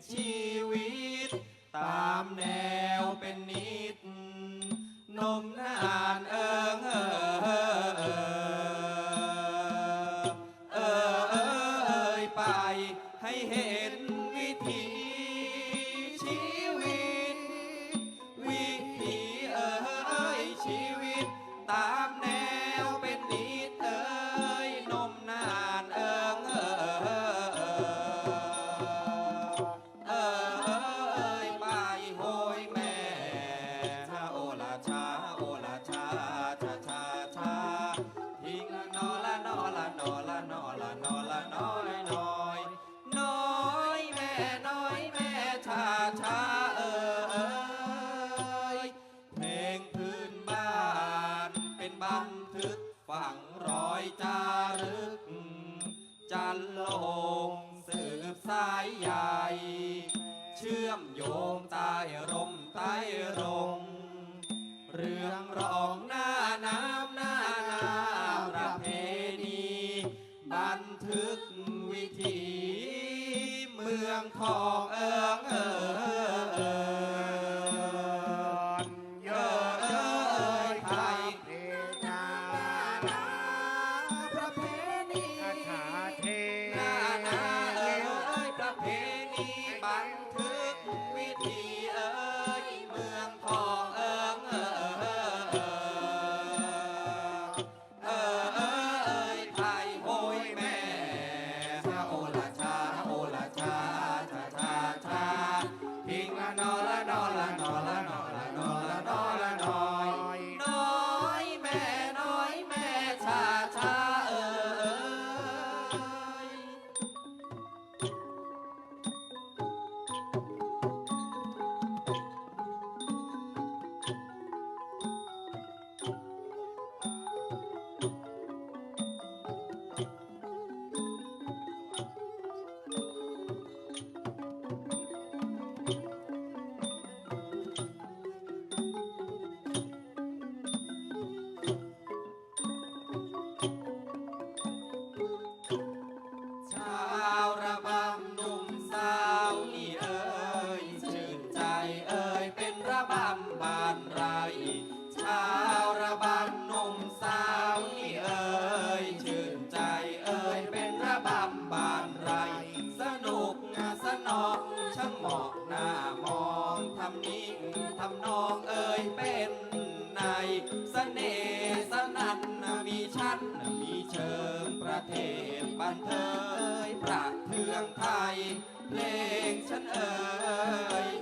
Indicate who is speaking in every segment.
Speaker 1: 心。 ทึกวิถีเมืองทอง มอกหน้ามองทำนิ่งทำนองเอ่ยเป็นนในเสน่ห์สนันมีชั้นมีเชิงประเทศบันเทยประเทืองไทย เพลงฉันเอ่ย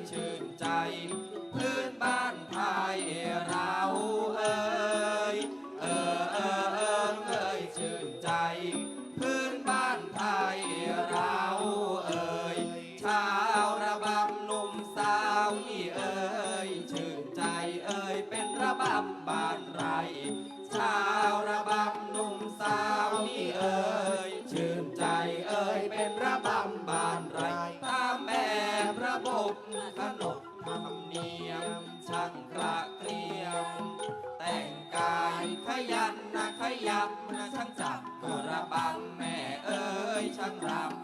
Speaker 1: ปังแม่เอ้ยช่างรำ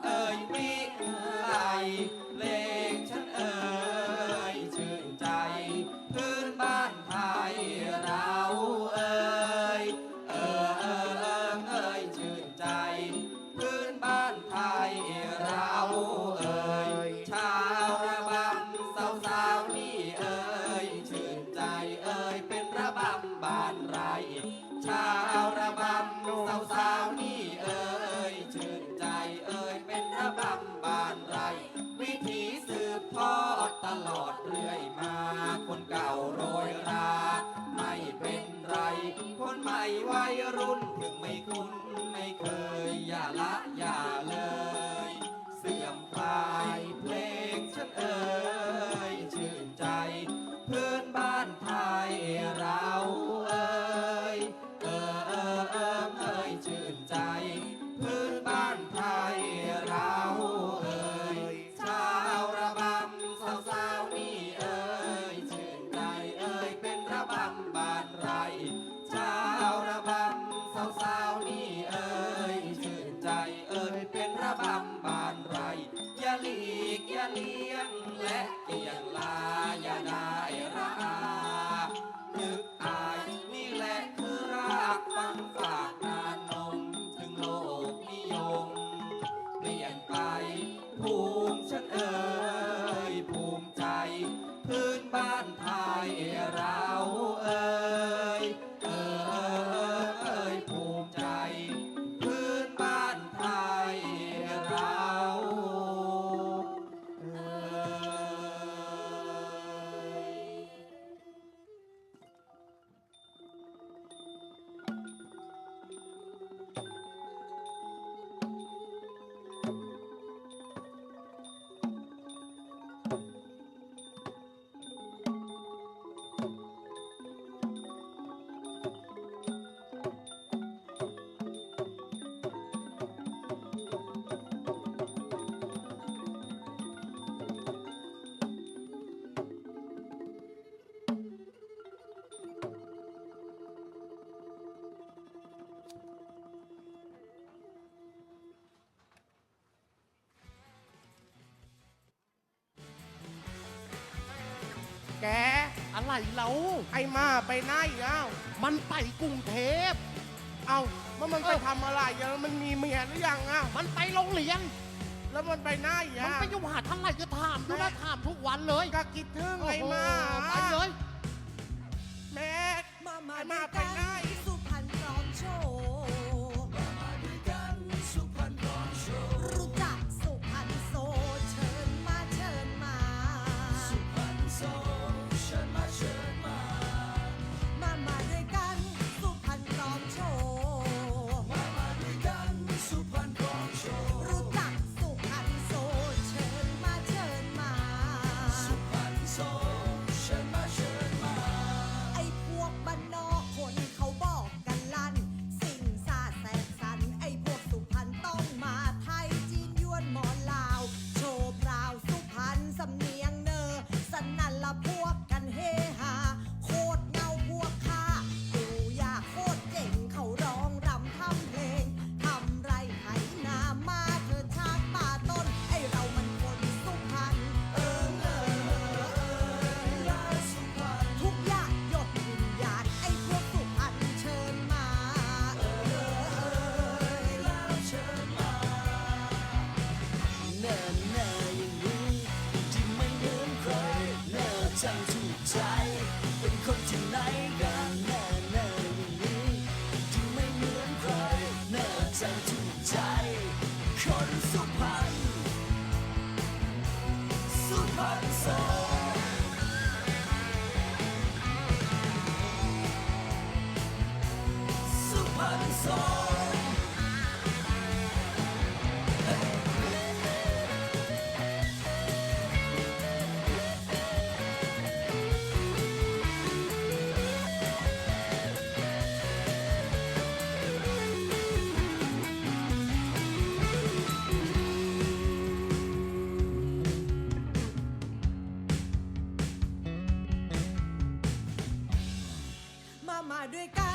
Speaker 1: ตลอดเรื่อยมา คนเก่าโรยรา ไม่เป็นไร คนใหม่วัยรุ่นถึงไม่คุ้น อะไรเราไอ้มาไป
Speaker 2: ไหนอ้าว
Speaker 3: มันไปกรุงเทพ
Speaker 2: เอ้ามันมันไปทำอะไรอะมันมีเมียหรือยังอ้าว
Speaker 3: มันไปโรงเรียน
Speaker 2: แล้วมันไปไหน
Speaker 3: มั
Speaker 2: อะมัน
Speaker 3: ไปยุ่หาดอะไรก็ถามดูนะถามทุกวันเลย
Speaker 2: ก็คิดถึงไอ้มา
Speaker 3: ไปเลย
Speaker 2: มา
Speaker 4: ด้วยกัน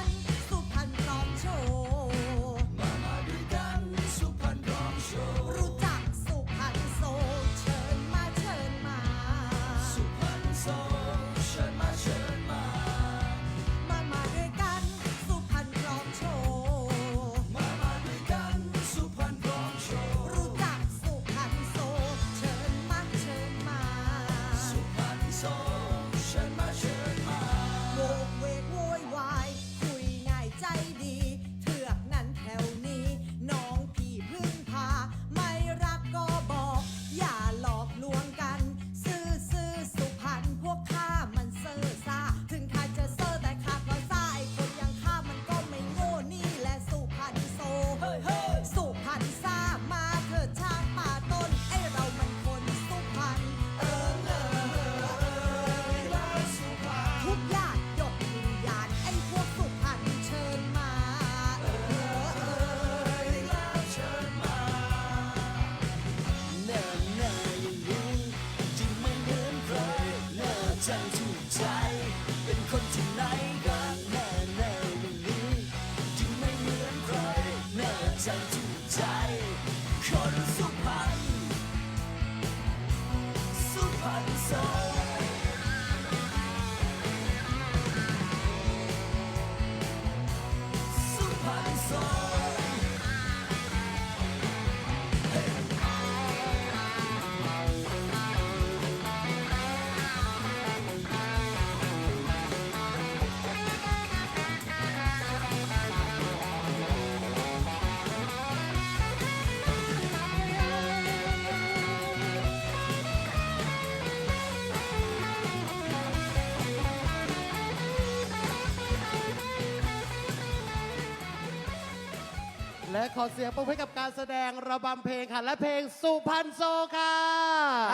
Speaker 5: และขอเสียงปรบมือให้กับการแสดงระบำเพลงค่ะ และเพลงสุพรรณโซค่ะ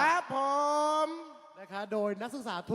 Speaker 2: ครับผม
Speaker 5: นะคะ โดยนักศึกษา